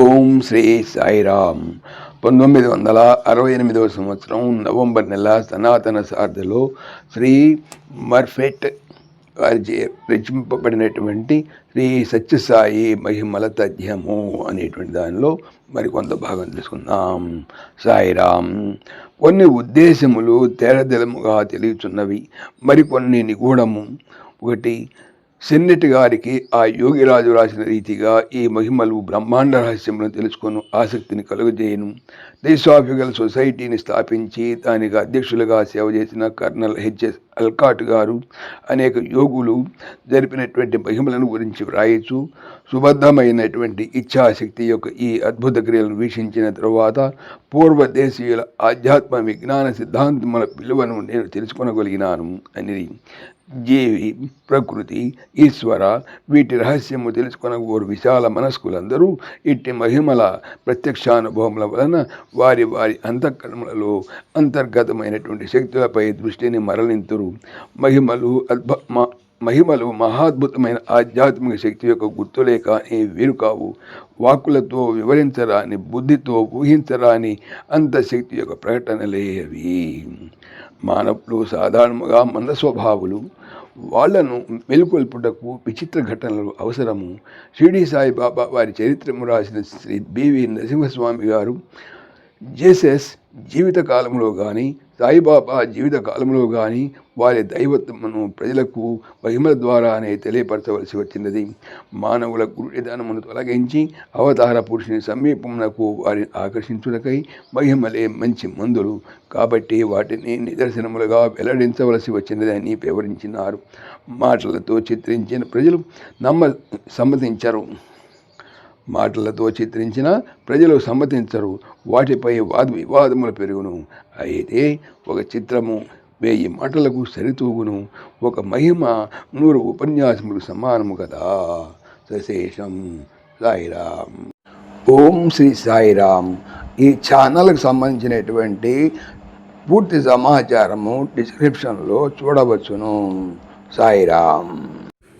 ఓం శ్రీ సాయిరామ్. పంతొమ్మిది వందల అరవై ఎనిమిదవ సంవత్సరం నవంబర్ నెల సనాతన సార్థలో శ్రీ మర్ఫెట్ వారి రచింపబడినటువంటి శ్రీ సత్యసాయి మహిమల తథ్యము అనేటువంటి దానిలో మరికొంత భాగం తెలుసుకుందాం. సాయిరామ్ కొన్ని ఉద్దేశములు తేరదెలముగా తెలియచున్నవి. మరికొన్ని నిగూఢము. ఒకటి సెన్నెట్ గారికి ఆ యోగిరాజు రాసిన రీతిగా ఈ మహిమలు బ్రహ్మాండ రహస్యములను తెలుసుకొని ఆసక్తిని కలుగజేయను. దేశాఫికల్ సొసైటీని స్థాపించి దానికి అధ్యక్షులుగా సేవ చేసిన కర్నల్ హెచ్ఎస్ అల్కాట్ గారు అనేక యోగులు జరిపినటువంటి మహిమలను గురించి వ్రాయచ్చు. సుబద్ధమైనటువంటి ఇచ్ఛాశక్తి యొక్క ఈ అద్భుత క్రియలను వీక్షించిన తరువాత పూర్వ దేశీయుల ఆధ్యాత్మ విజ్ఞాన సిద్ధాంతముల విలువను నేను తెలుసుకొనగలిగినాను అని జీవి ప్రకృతి ఈశ్వర వీటి రహస్యము తెలుసుకొనగోరు విశాల మనస్కులందరూ ఇట్టి మహిమల ప్రత్యక్షానుభవముల వలన వారి వారి అంతఃకరణములలో అంతర్గతమైనటువంటి శక్తులపై దృష్టిని మరలింతురు. మహిమలు అద్భ మ- మహిమలు మహాద్భుతమైన ఆధ్యాత్మిక శక్తి యొక్క గుర్తులే కానీ వీరు కావు. వాక్కులతో వివరించరాని బుద్ధితో ఊహించరాని అంత శక్తి యొక్క ప్రకటనలే అవి మానవులు సాధారణంగా మంద స్వభావులు. వాళ్ళను మెలుకొల్పుటకు విచిత్ర ఘటనలు అవసరము. షిరిడి సాయిబాబా వారి చరిత్రము రాసిన శ్రీ బివి నరసింహస్వామి గారు జేసెస్ జీవితకాలంలో కానీ సాయిబాబా జీవితకాలంలో కానీ వారి దైవత్వమును ప్రజలకు మహిమల ద్వారానే తెలియపరచవలసి వచ్చినది. మానవుల గురుడిదానమును తొలగించి అవతార పురుషుని సమీపమునకు వారిని ఆకర్షించుటకై మహిమలే మంచి మందులు. కాబట్టి వాటిని నిదర్శనములుగా వెల్లడించవలసి వచ్చినదని వివరించినారు. మాటలతో చిత్రించిన ప్రజలు నమ్మ సమ్మతించరు. మాటలతో చిత్రించిన ప్రజలు సమ్మతించరు. వాటిపై వాద వివాదములు పెరుగును. అయితే ఒక చిత్రము వెయ్యి మాటలకు సరితూగును. ఒక మహిమ నూరు ఉపన్యాసములు సమానము కదా? సశేషం. సాయిరామ్. ఓం శ్రీ సాయిరామ్. ఈ ఛానల్కి సంబంధించినటువంటి పూర్తి సమాచారము డిస్క్రిప్షన్లో చూడవచ్చును. సాయిరామ్.